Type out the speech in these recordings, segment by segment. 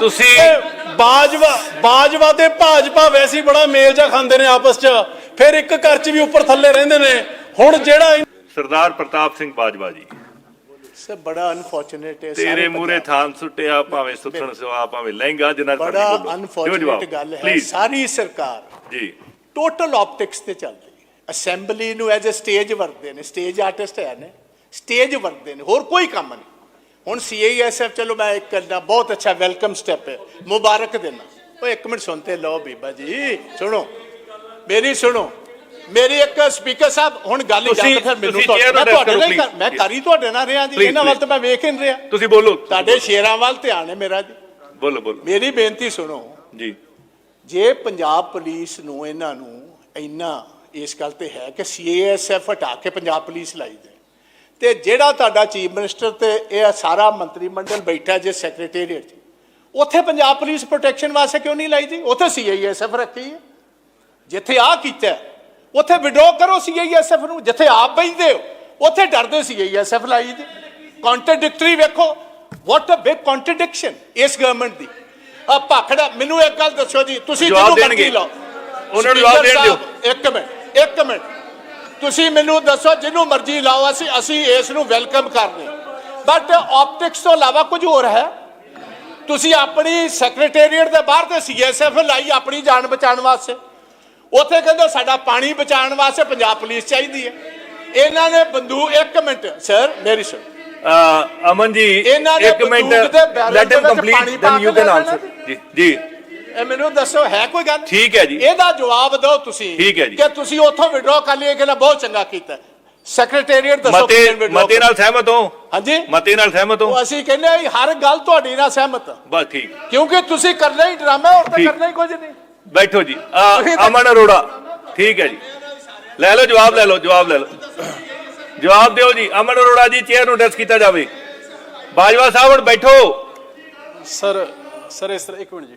ਤੁਸੀਂ- ਬਾਜਵਾ ਬਾਜਵਾ ਤੇ ਭਾਜਪਾ ਵੈਸੇ ਬੜਾ ਮੇਲ ਜਾ ਖਾਂਦੇ ਨੇ ਆਪਸ 'ਚ। ਫਿਰ ਇੱਕ ਘਰ 'ਚ ਵੀ ਉੱਪਰ ਥੱਲੇ ਰਹਿੰਦੇ ਨੇ। ਹੁਣ ਜਿਹੜਾ ਸਰਦਾਰ ਪ੍ਰਤਾਪ ਸਿੰਘ ਬਾਜਵਾ ਜੀ। ਸਰ ਬੜਾ ਅਨਫੋਰਚੂਨੇਟ ਹੈ ਤੇਰੇ ਮੂਰੇ ਥਾਨ ਸੁੱਟਿਆ ਭਾਵੇਂ ਸੁੱਥਣ ਸਵਾ ਭਾਵੇਂ ਲਹਿੰਗਾ ਜਿੰਨਾ ਬੜਾ ਅਨਫੋਰਚੂਨੇਟ ਗੱਲ ਹੈ। ਸਾਰੀ ਸਰਕਾਰ ਜੀ। ਟੋਟਲ ਆਪਟਿਕਸ ਤੇ ਚੱਲਦੀ ਹੈ। ਅਸੈਂਬਲੀ ਨੂੰ ਐਜ਼ ਅ ਸਟੇਜ ਵਰਤਦੇ ਨੇ। ਸਟੇਜ ਆਰਟਿਸਟ ਹੈ ਨੇ। ਸਟੇਜ ਵਰਤਦੇ ਨੇ। ਹੋਰ ਕੋਈ ਕੰਮ ਨਹੀਂ। ਹੁਣ ਸੀਆਈਐਸਐਫ ਚਲੋ ਮੈਂ ਇੱਕ ਕਰਨਾ ਬਹੁਤ ਅੱਛਾ ਵੈਲਕਮ ਸਟੈਪ ਹੈ। ਮੁਬਾਰਕ ਦੇਣਾ। ਓਏ ਇੱਕ ਮਿੰਟ ਸੁਣਤੇ ਲਓ ਬੀਬਾ ਜੀ। ਸੁਣੋ। ਮੇਰੀ ਸੁਣੋ। ਮੇਰੀ ਇੱਕ ਸਪੀਕਰ ਸਾਹਿਬ ਹੁਣ ਗੱਲ ਜਾਂ ਫਿਰ ਮੈਨੂੰ ਤੁਹਾਡੇ ਨਾਲ ਮੈਂ. ਕਰੀ ਤੁਹਾਡੇ ਨਾਲ ਰਿਹਾ ਜੀ। ਇਹਨਾਂ ਵੱਲ. ਤਾਂ ਮੈਂ ਵੇਖ ਹੀ ਨਹੀਂ ਰਿਹਾ। ਤੁਸੀਂ ਬੋਲੋ। ਤੁਹਾਡੇ ਸ਼ੇਰਾਂ ਵੱਲ ਧਿਆਨ ਹੈ ਮੇਰਾ ਜੀ। ਬੋਲੋ ਬੋਲੋ। ਮੇਰੀ ਬੇਨਤੀ ਸੁਣੋ। ਜੀ। ਜੇ ਪੰਜਾਬ ਪੁਲਿਸ ਨੂੰ ਇਹਨਾਂ ਨੂੰ ਇੰਨਾ ਇਸ ਗੱਲ ਤੇ ਹੈ ਕਿ ਸੀਏਐਸਐਫ ਹਟਾ ਕੇ ਪੰਜਾਬ ਪੁਲਿਸ ਲਾਈ ਦੇ ਤੇ ਜਿਹੜਾ ਤੁਹਾਡਾ ਚੀਫ ਮਿਨਿਸਟਰ ਤੇ ਇਹ ਸਾਰਾ ਮੰਤਰੀ ਮੰਡਲ ਬੈਠਾ ਜੇ ਸੈਕਟਰੀਏਟ ਉੱਥੇ ਪੰਜਾਬ ਪੁਲਿਸ ਪ੍ਰੋਟੈਕਸ਼ਨ ਵਾਸਤੇ ਕਿਉਂ ਨਹੀਂ ਲਾਈ ਜੀ? ਉੱਥੇ ਸੀਆਈਐਸਐਫ ਰੱਖੀ ਹੈ। ਜਿੱਥੇ ਆ ਕੀਤਾ ਉੱਥੇ ਵਿਡਰੋ ਕਰੋ ਸੀਆਈਐਸਐਫ ਨੂੰ ਜਿੱਥੇ ਆਪ ਬੈਠਦੇ ਹੋ ਉੱਥੇ ਡਰਦੇ ਸੀਆਈਐਸਐਫ ਲਾਈ ਜੀ। ਕੰਟਰਡਿਕਟਰੀ ਵੇਖੋ ਵਾਟ ਅ ਬਿਗ ਕੰਟਰਡਿਕਸ਼ਨ ਇਸ ਗਵਰਨਮੈਂਟ ਦੀ। ਆ ਭਾਖੜਾ ਮੈਨੂੰ ਇੱਕ ਗੱਲ ਦੱਸੋ ਜੀ ਤੁਸੀਂ ਦੇਣਗੇ। ਮਰਜ਼ੀ ਲਾਓ। ਉਹਨਾਂ ਨੂੰ ਜਵਾਬ ਦੇਣ ਦਿਓ। ਇੱਕ ਮਿੰਟ ਇੱਕ ਮਿੰਟ। ਤੁਸੀਂ ਮੈਨੂੰ ਦੱਸੋ ਜਿਹਨੂੰ ਮਰਜ਼ੀ ਲਾਓ ਅਸੀਂ ਅਸੀਂ ਇਸ ਨੂੰ ਵੈਲਕਮ ਕਰਦੇ ਬਟ ਆਪਟਿਕਸ ਤੋਂ ਇਲਾਵਾ ਕੁਝ ਹੋਰ ਹੈ? ਤੁਸੀਂ ਆਪਣੀ ਸੈਕਟਰੀਏਟ ਦੇ ਬਾਹਰ ਤੇ ਸੀਐਸਐਫ ਲਾਈ ਆਪਣੀ ਜਾਨ ਬਚਾਉਣ ਵਾਸਤੇ। ਉੱਥੇ ਕਹਿੰਦੇ ਸਾਡਾ ਪਾਣੀ ਬਚਾਉਣ ਵਾਸਤੇ ਪੰਜਾਬ ਪੁਲਿਸ ਚਾਹੀਦੀ ਹੈ। ਇਹਨਾਂ ਨੇ ਬੰਦੂਕ ਇੱਕ ਮਿੰਟ ਸਰ ਮੇਰੀ ਅਹ, ਅਮਨ ਜੀ ਇਹਨਾਂ ਨੇ ਇੱਕ minute let him complete then you can answer ਜੀ ਜੀ। ਇਹ ਮੈਨੂੰ ਦੱਸੋ ਹੈ ਕੋਈ ਗੱਲ? ਠੀਕ ਹੈ ਜੀ। ਇਹਦਾ ਜਵਾਬ ਦਿਓ ਤੁਸੀਂ ਠੀਕ ਹੈ ਜੀ। ਕਿ ਤੁਸੀਂ ਉੱਥੋਂ ਵਿਡਰਾਅ ਕਰ ਲਿਆ ਕਿ ਨਾ ਬਹੁਤ ਚੰਗਾ ਕੀਤਾ। ਸੈਕਟਰੀਏਟ ਦੱਸੋ ਮਤੇ ਮਤੇ ਨਾਲ ਸਹਿਮਤ ਹੋ? ਹਾਂਜੀ। ਮਤੇ ਨਾਲ ਸਹਿਮਤ ਹੋ? ਉਹ ਅਸੀਂ ਕਹਿੰਦੇ ਹਾਂ, ਹਰ ਗੱਲ ਤੁਹਾਡੀ ਨਾਲ ਸਹਿਮਤ। ਬਸ ਠੀਕ। ਕਿਉਂਕਿ ਤੁਸੀਂ ਕਰਨਾ ਹੀ ਡਰਾਮਾ ਹੋਰ ਤਾਂ। ਕਰਨਾ ਹੀ ਕੁਝ ਨਹੀਂ। ਬੈਠੋ ਜੀ। ਅਮਨ ਅਰੋੜਾ। ਠੀਕ ਹੈ ਜੀ। ਲੈ ਲਓ ਜਵਾਬ ਲੈ ਲਓ ਜਵਾਬ ਲੈ ਲਓ। ਜਵਾਬ ਦਿਓ ਜੀ। ਅਮਨ ਅਰੋੜਾ ਜੀ ਚੇਅਰ ਨੂੰ ਡੈਸ ਕੀਤਾ ਜਾਵੇ। ਬਾਜਵਾ ਸਾਹਿਬ ਹੁਣ ਬੈਠੋ। ਸਰ ਸਰ ਇਸ ਤਰ੍ਹਾਂ ਇੱਕ ਮਿੰਟ ਜੀ।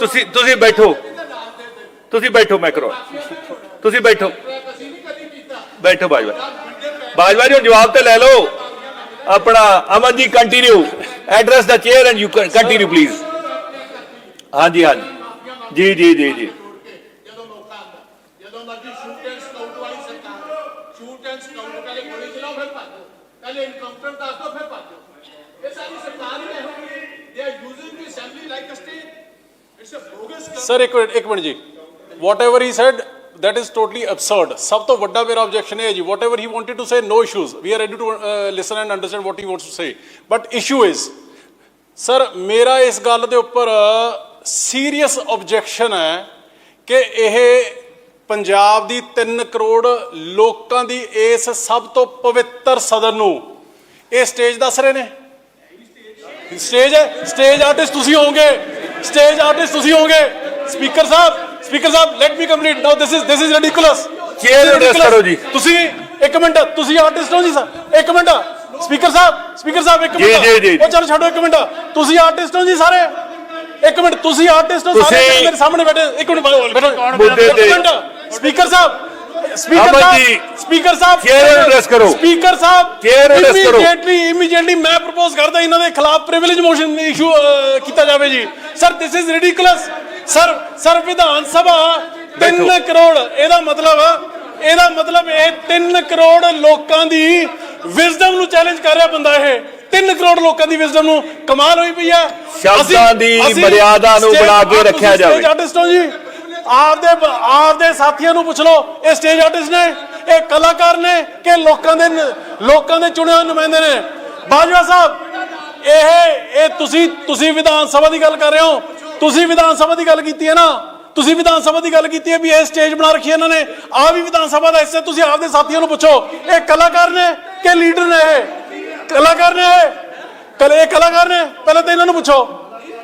ਤੁਸੀਂ ਤੁਸੀਂ ਬੈਠੋ। ਤੁਸੀਂ ਬੈਠੋ, ਮੈਂ ਕਰੋ ਤੁਸੀਂ ਬੈਠੋ। ਬੈਠੋ, ਬਾਜਵਾ। ਬਾਜਵਾ ਜੀ ਜਵਾਬ ਤੇ ਲੈ ਲਓ। ਆਪਣਾ Aman ji continue address the chair and you continue please ਹਾਂਜੀ ਹਾਂਜੀ। ਜੀ ਜੀ ਜੀ ਜੀ। ਪਹਿਲੇ ਇਨਕਾਊਂਟਰ ਦੱਸ ਦਿਓ ਫਿਰ ਭੱਜੋ ਇਹ ਸਾਰੀ ਸਰਕਾਰ ਹੀ। ਹੈ they are using the assembly like a state sir ਇੱਕ ਮਿੰਟ ਇੱਕ ਮਿੰਟ ਜੀ whatever he said that is totally absurd ਸਭ ਤੋਂ ਵੱਡਾ ਮੇਰਾ ਆਬਜੈਕਸ਼ਨ ਹੈ ਜੀ whatever he wanted to say no issues we are ready to listen and understand what he wants to say but issue is sir ਮੇਰਾ ਇਸ ਗੱਲ ਦੇ ਉੱਪਰ ਸੀਰੀਅਸ ਆਬਜੈਕਸ਼ਨ ਹੈ ਕਿ ਇਹ ਪੰਜਾਬ ਦੀ 3 ਕਰੋੜ ਲੋਕਾਂ ਦੀ ਇਸ ਸਭ ਤੋਂ ਪਵਿੱਤਰ ਸਦਰ ਨੂੰ ਇਹ ਸਟੇਜ ਦੱਸ ਰਹੇ ਨੇ ਸਟੇਜ ਹੈ ਸਟੇਜ ਆਰਟਿਸਟ ਤੁਸੀਂ ਹੋਵੋਗੇ ਸਟੇਜ ਆਰਟਿਸਟ ਤੁਸੀਂ ਹੋਵੋਗੇ। Speaker Sahib speaker Sahib let me complete now this is this is ridiculous Chair address ਕਰੋ ਜੀ। ਤੁਸੀਂ ਇੱਕ ਮਿੰਟ ਤੁਸੀਂ ਆਰਟਿਸਟ ਹੋ ਜੀ ਸਰ। ਇੱਕ ਮਿੰਟ। ਸਪੀਕਰ ਸਾਹਿਬ ਸਪੀਕਰ ਸਾਹਿਬ ਇੱਕ ਮਿੰਟ। ਜੀ, ਜੀ। ਉਹ ਚੱਲ ਛੱਡੋ ਇੱਕ ਮਿੰਟ। ਤੁਸੀਂ ਆਰਟਿਸਟ ਹੋ ਜੀ ਸਾਰੇ। ਇੱਕ ਮਿੰਟ ਤੁਸੀਂ ਆਰਟਿਸਟ ਹੋ ਸਾਰੇ ਤੁਸੀਂ- ਮੇਰੇ ਸਾਹਮਣੇ ਬੈਠੇ। ਇੱਕ ਮਿੰਟ ਬੈਠੋ ਸਪੀਕਰ ਸਾਹਿਬ ਸਪੀਕਰ ਸਾਹਿਬ ਜੀ, ਸਪੀਕਰ ਸਾਹਿਬ chair address ਕਰੋ। ਸਪੀਕਰ ਸਾਹਿਬ Chair address ਕਰੋ। ਇਮੀਡੀਏਟਲੀ ਇਮੀਡੀਏਟਲੀ ਮੈਂ ਪ੍ਰਪੋਜ਼ ਕਰਦਾ ਇਹਨਾਂ ਦੇ ਖਿਲਾਫ ਪ੍ਰਿਵਿਲੇਜ ਮੋਸ਼ਨ ਇਸ਼ੂ ਕੀਤਾ ਜਾਵੇ ਜੀ। Sir this is ridiculous sir sir Vidhan Sabha 3 ਬੈਠੋ। ਕਰੋੜ ਇਹਦਾ ਮਤਲਬ ਇਹਦਾ ਮਤਲਬ ਇਹ 3 ਕਰੋੜ ਲੋਕਾਂ ਦੀ ਵਿਜ਼ਡਮ ਨੂੰ ਚੈਲੰਜ ਕਰ ਰਿਹਾ ਬੰਦਾ ਇਹ। 3 ਕਰੋੜ ਲੋਕਾਂ ਦੀ ਵਿਜ਼ਡਮ ਨੂੰ ਕਮਾਲ ਹੋਈ ਪਈ ਹੈ ਸ਼ਬਦਾਂ ਦੀ ਮਰਿਆਦਾ ਨੂੰ ਬਣਾ ਕੇ ਰੱਖਿਆ ਜਾਵੇ। ਆਰਟਿਸਟ ਹੋ ਜੀ। ਆਪਦੇ ਆਪਦੇ ਸਾਥੀਆਂ ਨੂੰ ਪੁੱਛ ਲਓ ਇਹ ਸਟੇਜ ਆਰਟਿਸਟ ਨੇ ਇਹ ਕਲਾਕਾਰ ਨੇ ਕਿ ਲੋਕਾਂ ਦੇ ਲੋਕਾਂ ਦੇ ਚੁਣੇ ਹੋਏ ਨੁਮਾਇੰਦੇ ਨੇ। ਬਾਜਵਾ ਸਾਹਿਬ ਇਹ ਇਹ ਤੁਸੀਂ ਤੁਸੀਂ ਵਿਧਾਨ ਸਭਾ ਦੀ ਗੱਲ ਕਰ ਰਹੇ ਹੋ। ਤੁਸੀਂ ਵਿਧਾਨ ਸਭਾ ਦੀ ਗੱਲ ਕੀਤੀ ਹੈ ਨਾ। ਤੁਸੀਂ ਵਿਧਾਨ ਸਭਾ ਦੀ ਗੱਲ ਕੀਤੀ ਹੈ ਵੀ ਇਹ ਸਟੇਜ ਬਣਾ ਰੱਖੀ ਇਹਨਾਂ ਨੇ। ਆ ਵੀ ਵਿਧਾਨ ਸਭਾ ਦਾ ਹਿੱਸਾ ਤੁਸੀਂ ਆਪਦੇ ਸਾਥੀਆਂ ਨੂੰ ਪੁੱਛੋ ਇਹ ਕਲਾਕਾਰ ਨੇ ਕਿ ਲੀਡਰ ਨੇ ਇਹ? ਕਲਾਕਾਰ ਨੇ ਇਹ? ਕਲੇ ਕਲਾਕਾਰ ਨੇ? ਪਹਿਲਾਂ ਤਾਂ ਇਹਨਾਂ ਨੂੰ ਪੁੱਛੋ।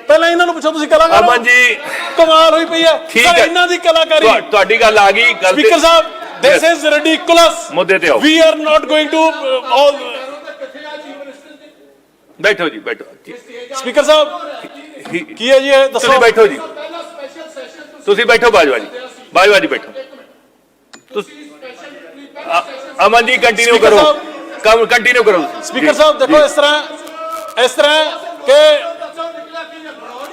ਪਹਿਲਾਂ ਇਹਨਾਂ ਨੂੰ ਪੁੱਛੋ ਤੁਸੀਂ ਕਲਾਕਾਰ? ਅਮਨ ਜੀ। ਕਮਾਲ ਹੋਈ ਪਈ ਹੈ। ਠੀਕ ਹੈ। ਇਹਨਾਂ ਦੀ ਕਲਾਕਾਰੀ ਤੁਹਾ- ਤੁਹਾਡੀ ਗੱਲ ਆ ਗਈ ਗੱਲ ਸਪੀਕਰ ਸਾਹਿਬ this is ridiculous. ਮੁੱਦੇ ਤੇ ਆਓ। we are not going to uh, all ਬੈਠੋ ਜੀ ਬੈਠੋ। ਸਪੀਕਰ ਸਾਹਿਬ ਕੀ ਹੈ ਜੀ ਇਹ? ਦੱਸੋ। ਤੁਸੀਂ ਬੈਠੋ ਜੀ। ਤੁਸੀਂ ਬੈਠੋ ਬਾਜਵਾ ਜੀ। ਬਾਜਵਾ ਜੀ ਬੈਠੋ। ਤੁਸੀਂ ਅਮਨ ਜੀ ਕੰਟੀਨਿਊ ਕਰੋ। ਕੰਮ ਕੰਟੀਨਿਊ ਕਰੋ। ਸਪੀਕਰ ਸਾਹਿਬ ਦੇਖੋ। ਇਸ ਤਰ੍ਹਾਂ ਇਸ ਤਰ੍ਹਾਂ ਕਿ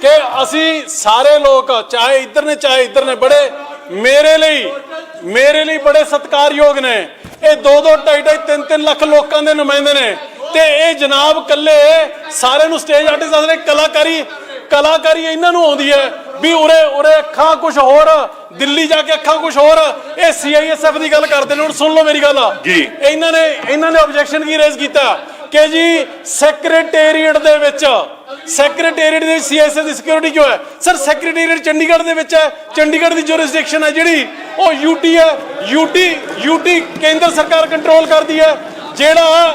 ਕਿ ਅਸੀਂ ਸਾਰੇ ਲੋਕ ਚਾਹੇ ਇੱਧਰ ਨੇ ਚਾਹੇ ਇੱਧਰ ਨੇ ਬੜੇ ਮੇਰੇ ਲਈ ਮੇਰੇ ਲਈ ਬੜੇ ਸਤਿਕਾਰਯੋਗ ਨੇ। ਇਹ 2 2 2.5 3 3 ਲੱਖ ਲੋਕਾਂ ਦੇ ਨੁਮਾਇੰਦੇ ਨੇ। ਤੇ ਇਹ ਜਨਾਬ ਕੱਲੇ ਸਾਰਿਆਂ ਨੂੰ ਸਟੇਜ ਆਰਟਿਸਟ ਨੇ ਕਲਾਕਾਰੀ ਕਲਾਕਾਰੀ ਇਹਨਾਂ ਨੂੰ ਆਉਂਦੀ ਹੈ ਵੀ ਉਰੇ ਉਰੇ ਅੱਖਾਂ ਕੁਝ ਹੋਰ ਦਿੱਲੀ ਜਾ ਕੇ ਅੱਖਾਂ ਕੁਝ ਹੋਰ ਇਹ ਸੀਆਈਐਸਐਫ ਦੀ ਗੱਲ ਕਰਦੇ ਨੇ ਹੁਣ ਸੁਣ ਲਓ ਮੇਰੀ ਗੱਲ। ਜੀ। ਇਹਨਾਂ ਨੇ ਇਹਨਾਂ ਨੇ ਆਬਜੈਕਸ਼ਨ ਕੀ ਰੇਜ਼ ਕੀਤਾ? ਕਿ ਜੀ ਸੈਕਟਰੀਏਟ ਦੇ ਵਿੱਚ ਸੈਕਟਰੀਏਟ ਦੇ ਸੀਐਸਐਸ ਦੀ ਸਿਕਿਉਰਿਟੀ ਕਿਉਂ ਹੈ? ਸਰ ਸੈਕਟਰੀਏਟ ਚੰਡੀਗੜ੍ਹ ਦੇ ਵਿੱਚ ਹੈ। ਚੰਡੀਗੜ੍ਹ ਦੀ ਜੁਰਿਸਡਿਕਸ਼ਨ ਹੈ ਜਿਹੜੀ ਉਹ ਯੂਟੀ ਹੈ। ਯੂਟੀ ਯੂਟੀ ਕੇਂਦਰ ਸਰਕਾਰ ਕੰਟਰੋਲ ਕਰਦੀ ਹੈ। ਜਿਹੜਾ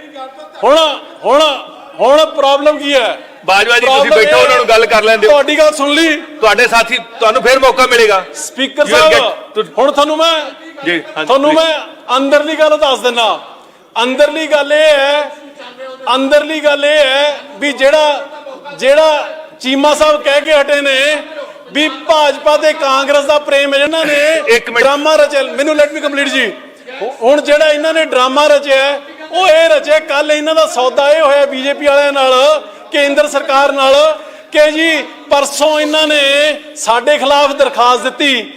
ਹੁਣ ਹੁਣ ਹੁਣ ਪ੍ਰੋਬਲਮ ਕੀ ਹੈ? ਬਾਜਵਾ ਜੀ ਤੁਸੀਂ ਬੈਠੋ ਉਹਨਾਂ ਨੂੰ ਗੱਲ ਕਰ ਲੈਣ ਦਿਓ ਤੁਹਾਡੀ ਗੱਲ ਸੁਣ ਲਈ। ਤੁਹਾਡੇ ਸਾਥੀ ਤੁਹਾਨੂੰ ਫੇਰ ਮੌਕਾ ਮਿਲੇਗਾ। ਸਪੀਕਰ ਸਾਹਿਬ ਹੁਣ ਤੁਹਾਨੂੰ ਮੈਂ ਜੀ, ਤੁਹਾਨੂੰ. ਮੈਂ ਅੰਦਰਲੀ ਗੱਲ ਦੱਸ ਦਿੰਦਾ ਅੰਦਰਲੀ ਗੱਲ ਇਹ ਹੈ ਅੰਦਰਲੀ ਗੱਲ ਇਹ ਹੈ ਵੀ ਜਿਹੜਾ ਜਿਹੜਾ ਚੀਮਾ ਸਾਹਿਬ ਕਹਿ ਕੇ ਹਟੇ ਨੇ ਵੀ ਭਾਜਪਾ ਤੇ ਕਾਂਗਰਸ ਦਾ ਪ੍ਰੇਮ ਹੈ ਇਹਨਾਂ ਨੇ। ਡਰਾਮਾ ਰਚਿਆ। ਮੈਨੂੰ ਲੈਟ ਮੀ ਕੰਪਲੀਟ ਜੀ। ਹੁਣ ਜਿਹੜਾ ਇਹਨਾਂ ਨੇ ਡਰਾਮਾ ਰਚਿਆ ਉਹ ਇਹ ਰਚਿਆ ਕੱਲ ਇਹਨਾਂ ਦਾ ਸੌਦਾ ਇਹ ਹੋਇਆ ਬੀਜੇਪੀ ਵਾਲਿਆਂ ਨਾਲ ਕੇਂਦਰ ਸਰਕਾਰ ਨਾਲ ਕਿ ਜੀ ਪਰਸੋਂ ਇਹਨਾਂ ਨੇ ਸਾਡੇ ਖਿਲਾਫ ਦਰਖਾਸਤ ਦਿੱਤੀ।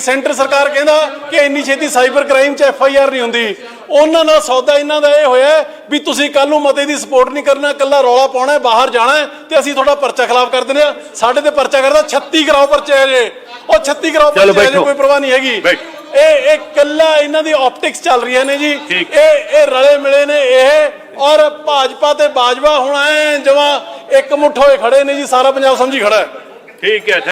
ਸੈਂਟਰ ਸਰਕਾਰ ਕਹਿੰਦਾ ਕਿ ਇੰਨੀ ਛੇਤੀ ਸਾਈਬਰ ਕ੍ਰਾਈਮ 'ਚ ਐਫ ਆਈ ਆਰ ਨਹੀਂ ਹੁੰਦੀ। ਉਹਨਾਂ ਨਾਲ ਸੌਦਾ ਇਹਨਾਂ ਦਾ ਇਹ ਹੋਇਆ ਵੀ ਤੁਸੀਂ ਕੱਲ ਨੂੰ ਮਤੇ ਦੀ ਸਪੋਰਟ ਨਹੀਂ ਕਰਨਾ ਕੱਲਾ ਰੌਲਾ ਪਾਉਣਾ ਹੈ, ਬਾਹਰ ਜਾਣਾ ਤੇ ਅਸੀਂ ਤੁਹਾਡਾ ਪਰਚਾ ਖਿਲਾਫ ਕਰ ਦਿੰਦੇ ਆ ਸਾਡੇ ਤੇ ਪਰਚਾ ਕਰਦਾ 36 ਕਰਾਓ ਪਰਚੇ ਹੈ ਜੇ ਉਹ 36 ਕਰਾਓ ਚਲੋ ਪਰਚੇ। ਕੋਈ ਪਰਵਾਹ ਨਹੀਂ ਹੈਗੀ। ਇਹ ਇਹ ਕੱਲਾ ਇਹਨਾਂ ਦੀ ਆਪਟਿਕਸ ਚੱਲ ਰਹੀਆਂ ਨੇ ਜੀ। ਇਹ ਇਹ ਰਲੇ ਮਿਲੇ ਨੇ ਇਹ। ਔਰ ਭਾਜਪਾ ਤੇ ਬਾਜਵਾ ਹੁਣ ਐ ਜਮਾ ਇੱਕ ਮੁੱਠ ਹੋਏ ਖੜੇ ਨੇ ਜੀ ਸਾਰਾ ਪੰਜਾਬ ਸਮਝੀ ਖੜਾ ਠੀਕ ਹੈ